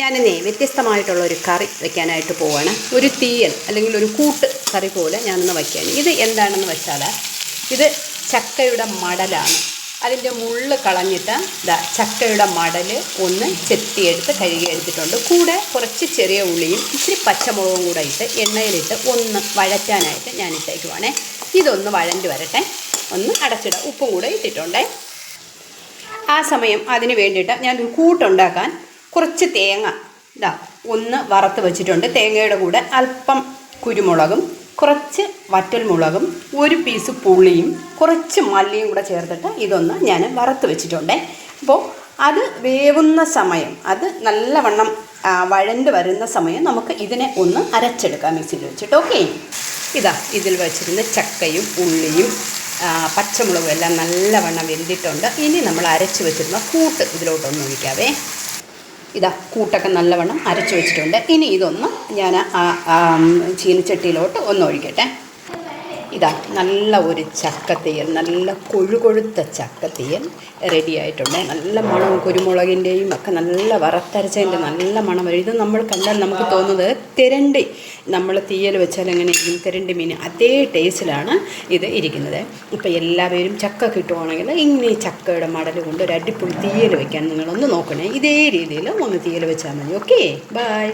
ഞാനിന്നേ വ്യത്യസ്തമായിട്ടുള്ള ഒരു കറി വെക്കാനായിട്ട് പോവാണ്. ഒരു തീയൽ അല്ലെങ്കിൽ ഒരു കൂട്ട് കറി പോലെ ഞാനൊന്ന് വയ്ക്കാൻ ഇത് എന്താണെന്ന് വെച്ചാൽ ഇത് ചക്കയുടെ മടലാണ്. അതിന്റെ മുള്ള് കളഞ്ഞിട്ട് ഇതാ ചക്കയുടെ മടൽ ഒന്ന് ചെത്തിയെടുത്ത് കഴുകിയെടുത്തിട്ടുണ്ട് കൂടെ കുറച്ച് ചെറിയ ഉള്ളിയും ഇച്ചിരി പച്ചമുളകും കൂടെ ഇട്ട് എണ്ണയിലിട്ട് ഒന്ന് വഴറ്റാനായിട്ട് ഞാൻ ഇട്ടേക്കുവാണേ ഇതൊന്ന് വഴണ്ട് വരട്ടെ. ഒന്ന് അടച്ചിടാം. ഉപ്പും കൂടെ ഇട്ടിട്ടുണ്ടേ. ആ സമയം അതിന് വേണ്ടിയിട്ട് ഞാനൊരു കൂട്ടുണ്ടാക്കാൻ കുറച്ച് തേങ്ങ. ഇതാ ഒന്ന് വറുത്ത് വെച്ചിട്ടുണ്ട്. തേങ്ങയുടെ കൂടെ അല്പം കുരുമുളകും കുറച്ച് വറ്റൽമുളകും ഒരു പീസ് പുളിയും കുറച്ച് മല്ലിയും കൂടെ ചേർത്തിട്ട് ഇതൊന്ന് ഞാൻ വറുത്ത് വെച്ചിട്ടുണ്ട്. അപ്പോൾ അത് വേവുന്ന സമയം അത് നല്ലവണ്ണം വഴണ്ട് വരുന്ന സമയം നമുക്ക് ഇതിനെ ഒന്ന് അരച്ചെടുക്കാം മിക്സിയിൽ വെച്ചിട്ട്. ഓക്കെ? ഇതാ ഇതിൽ വെച്ചിരുന്ന ചക്കയും ഉള്ളിയും പച്ചമുളകും എല്ലാം നല്ലവണ്ണം വെന്തിട്ടുണ്ട്. ഇനി നമ്മൾ അരച്ച് വെച്ചിരുന്ന കൂട്ട് ഇതിലോട്ടൊന്ന് ഒഴിക്കാവേ. ഇതാ കൂട്ടൊക്കെ നല്ലവണ്ണം അരച്ച് വെച്ചിട്ടുണ്ട്. ഇനി ഇതൊന്ന് ഞാൻ ആ, ഒന്ന് ഒഴിക്കട്ടെ. ഇതാ നല്ല ഒരു ചക്കത്തീയൽ നല്ല കൊഴുകൊഴുത്ത ചക്കത്തീയൽ റെഡി ആയിട്ടുണ്ട്. നല്ല മണം കുരുമുളകിന്റെയും ഒക്കെ നല്ല വറുത്തരച്ചതിന്റെ നല്ല മണം വരും. ഇത് നമ്മൾ കണ്ടാൽ നമുക്ക് തോന്നുന്നത് തിരണ്ടി. നമ്മൾ തീയൽ വെച്ചാൽ എങ്ങനെ ഇരിക്കും? തിരണ്ടി മീൻ അതേ ടേസ്റ്റിലാണ് ഇത് ഇരിക്കുന്നത്. ഇപ്പോൾ എല്ലാവരും ചക്ക കിട്ടുവാണെങ്കിൽ ഇങ്ങനെ ചക്കയുടെ മടൽ കൊണ്ട് ഒരു അടിപൊളി തീയൽ വയ്ക്കാൻ നിങ്ങളൊന്ന് നോക്കണേ. ഇതേ രീതിയിൽ ഒന്ന് തീയൽ വെച്ചാൽ മതി. Okay bye